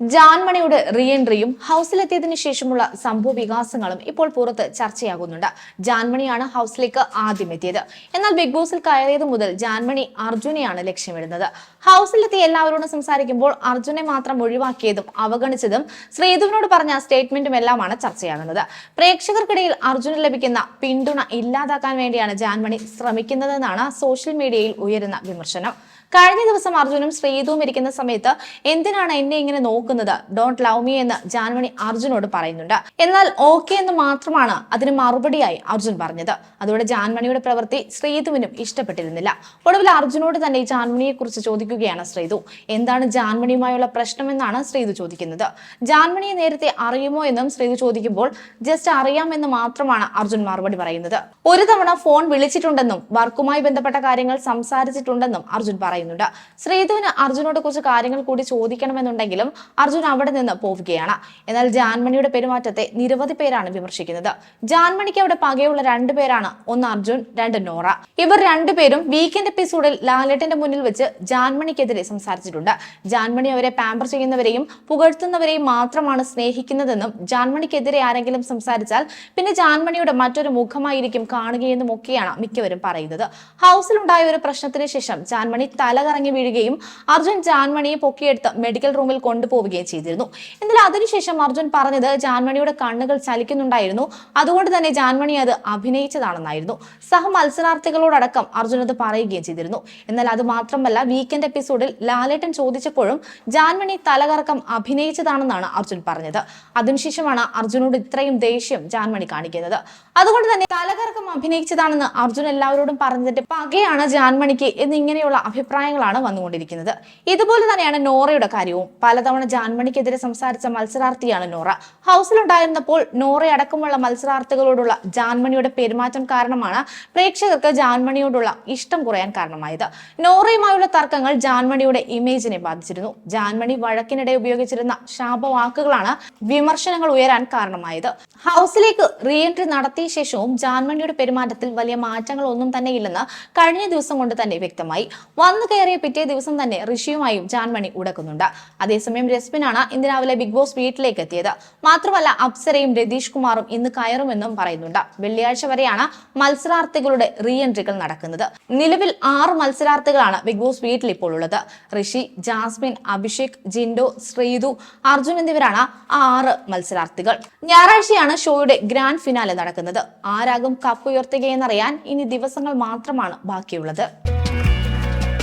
ജാൻമണിയുടെ റീഎൻട്രിയും എൻട്രിയും ഹൗസിലെത്തിയതിനു ശേഷമുള്ള സംഭവ വികാസങ്ങളും ഇപ്പോൾ പുറത്ത് ചർച്ചയാകുന്നുണ്ട്. ജാൻമണിയാണ് ഹൗസിലേക്ക് ആദ്യം എത്തിയത്. എന്നാൽ ബിഗ് ബോസിൽ കയറിയത് മുതൽ ജാൻമണി അർജുനെയാണ് ലക്ഷ്യമിടുന്നത്. ഹൗസിലെത്തി എല്ലാവരോടും സംസാരിക്കുമ്പോൾ അർജുനെ മാത്രം ഒഴിവാക്കിയതും അവഗണിച്ചതും ശ്രീധുവിനോട് പറഞ്ഞ സ്റ്റേറ്റ്മെന്റും എല്ലാമാണ് ചർച്ചയാകുന്നത്. പ്രേക്ഷകർക്കിടയിൽ അർജുന് ലഭിക്കുന്ന പിന്തുണ ഇല്ലാതാക്കാൻ വേണ്ടിയാണ് ജാൻമണി ശ്രമിക്കുന്നതെന്നാണ് സോഷ്യൽ മീഡിയയിൽ ഉയരുന്ന വിമർശനം. കഴിഞ്ഞ ദിവസം അർജുനും ശ്രീതുവും ഇരിക്കുന്ന സമയത്ത് എന്തിനാണ് എന്നെ ഇങ്ങനെ നോക്കുന്നത്? ഡോണ്ട് ലവ് മീ എന്ന് ജാൻമണി അർജുനോട് പറയുന്നുണ്ട്. എന്നാൽ ഓക്കെ എന്ന് മാത്രമാണ് അതിന് മറുപടിയായി അർജുൻ പറഞ്ഞത്. അതോടെ ജാൻമണിയുടെ പ്രവൃത്തി ശ്രീതുവിനും ഇഷ്ടപ്പെട്ടിരുന്നില്ല. ഒടുവിൽ അർജുനോട് തന്നെ ജാൻമണിയെ കുറിച്ച് ചോദിക്കുകയാണ് ശ്രീതു. എന്താണ് ജാൻമണിയുമായുള്ള പ്രശ്നമെന്നാണ് ശ്രീതു ചോദിക്കുന്നത്. ജാൻമണിയെ നേരത്തെ അറിയുമോ എന്നും ശ്രീതു ചോദിക്കുമ്പോൾ ജസ്റ്റ് അറിയാമെന്ന് മാത്രമാണ് അർജുൻ മറുപടി പറയുന്നത്. ഒരു തവണ ഫോൺ വിളിച്ചിട്ടുണ്ടെന്നും വർക്കുമായി ബന്ധപ്പെട്ട കാര്യങ്ങൾ സംസാരിച്ചിട്ടുണ്ടെന്നും അർജുൻ പറയുന്നുണ്ട്. ശ്രീധുവിന് അർജുനോട് കുറച്ച് കാര്യങ്ങൾ കൂടി ചോദിക്കണമെന്നുണ്ടെങ്കിലും അർജുൻ അവിടെ നിന്ന് പോവുകയാണ്. എന്നാൽ ജാൻമണിയുടെ പെരുമാറ്റത്തെ നിരവധി പേരാണ് വിമർശിക്കുന്നത്. ജാൻമണിക്ക് അവിടെ പകയുള്ള രണ്ടു പേരാണ്. ഒന്ന് അർജുൻ രണ്ട് നോറ. ഇവർ രണ്ടുപേരും വീക്കെൻഡ് എപ്പിസോഡിൽ ലാലേട്ടന്റെ മുന്നിൽ വെച്ച് ജാൻമണിക്കെതിരെ സംസാരിച്ചിട്ടുണ്ട്. ജാൻമണി അവരെ പാമ്പർ ചെയ്യുന്നവരെയും പുകഴ്ത്തുന്നവരെയും മാത്രമാണ് സ്നേഹിക്കുന്നതെന്നും ജാൻമണിക്കെതിരെ ആരെങ്കിലും സംസാരിച്ചാൽ പിന്നെ ജാൻമണിയുടെ മറ്റൊരു മുഖമായിരിക്കും കാണുകയെന്നും ഒക്കെയാണ് മിക്കവരും പറയുന്നത്. ഹൗസിലുണ്ടായ ഒരു പ്രശ്നത്തിന് ശേഷം ജാൻമണി തലകറങ്ങി വീഴുകയും അർജുൻ ജാൻമണിയെ പൊക്കിയെടുത്ത് മെഡിക്കൽ റൂമിൽ കൊണ്ടുപോവുകയും ചെയ്തിരുന്നു. എന്നാൽ അതിനുശേഷം അർജുൻ പറഞ്ഞത് ജാൻമണിയുടെ കണ്ണുകൾ ചലിക്കുന്നുണ്ടായിരുന്നു. അതുകൊണ്ട് തന്നെ ജാൻമണി അത് അഭിനയിച്ചതാണെന്നായിരുന്നു. സഹ മത്സരാർത്ഥികളോടക്കം അർജുൻ അത് പറയുകയും ചെയ്തിരുന്നു. എന്നാൽ അത് മാത്രമല്ല വീക്കെൻഡ് എപ്പിസോഡിൽ ലാലേട്ടൻ ചോദിച്ചപ്പോഴും ജാൻമണി തലകറക്കം അഭിനയിച്ചതാണെന്നാണ് അർജുൻ പറഞ്ഞത്. അതിനുശേഷമാണ് അർജുനോട് ഇത്രയും ദേഷ്യം ജാൻമണി കാണിക്കുന്നത്. അതുകൊണ്ട് തന്നെ തലകറക്കം അഭിനയിച്ചതാണെന്ന് അർജുൻ എല്ലാവരോടും പറഞ്ഞതിന്റെ പകയാണ് ജാൻമണിക്ക് എന്നിങ്ങനെയുള്ള അഭിപ്രായങ്ങളാണ് വന്നുകൊണ്ടിരിക്കുന്നത്. ഇതുപോലെ തന്നെയാണ് നോറയുടെ കാര്യവും. പലതവണ ജാൻമണിക്കെതിരെ സംസാരിച്ച മത്സരാർത്ഥിയാണ് നോറ. ഹൗസിലുണ്ടായിരുന്നപ്പോൾ നോറ അടക്കമുള്ള മത്സരാർത്ഥികളോടുള്ള ജാൻമണിയുടെ പെരുമാറ്റം കാരണമാണ് പ്രേക്ഷകർക്ക് ജാൻമണിയോടുള്ള ഇഷ്ടം കുറയാൻ കാരണമായത്. നോറയുമായുള്ള തർക്കങ്ങൾ ജാൻമണിയുടെ ഇമേജിനെ ബാധിച്ചിരുന്നു. ജാൻമണി വഴക്കിനിടെ ഉപയോഗിച്ചിരുന്ന ശാപവാക്കുകളാണ് വിമർശനങ്ങൾ ഉയരാൻ കാരണമായത്. ഹൗസിലേക്ക് റീ എൻട്രി നടത്തിയ ശേഷവും ജാൻമണിയുടെ പെരുമാറ്റത്തിൽ വലിയ മാറ്റങ്ങൾ ഒന്നും തന്നെ ഇല്ലെന്ന് കഴിഞ്ഞ ദിവസം കൊണ്ട് തന്നെ വ്യക്തമായി. വന്നു കയറിയ പിറ്റേ ദിവസം തന്നെ ഋഷിയുമായും ജാൻമണി ഉടക്കുന്നുണ്ട്. അതേസമയം രസ്മിനാണ് ഇന്ന് രാവിലെ ബിഗ് ബോസ് വീട്ടിലേക്ക് എത്തിയത്. മാത്രമല്ല അപ്സരയും രതീഷ് കുമാറും ഇന്ന് കയറുമെന്നും പറയുന്നുണ്ട്. വെള്ളിയാഴ്ച വരെയാണ് മത്സരാർത്ഥികളുടെ റീ എൻട്രികൾ നടക്കുന്നത്. നിലവിൽ ആറ് മത്സരാർത്ഥികളാണ് ബിഗ് ബോസ് വീട്ടിൽ ഇപ്പോൾ ഉള്ളത് ഋഷി ജാസ്മിൻ അഭിഷേക് ജിൻഡോ ശ്രീതു അർജുൻ എന്നിവരാണ് ആ ആറ് മത്സരാർത്ഥികൾ. ഞായറാഴ്ചയാണ് ഷോയുടെ ഗ്രാൻഡ് ഫിനാലെ നടക്കുന്നത്. ആരാകും കപ്പ് ഉയർത്തുകയെന്നറിയാൻ ഇനി ദിവസങ്ങൾ മാത്രമാണ് ബാക്കിയുള്ളത്.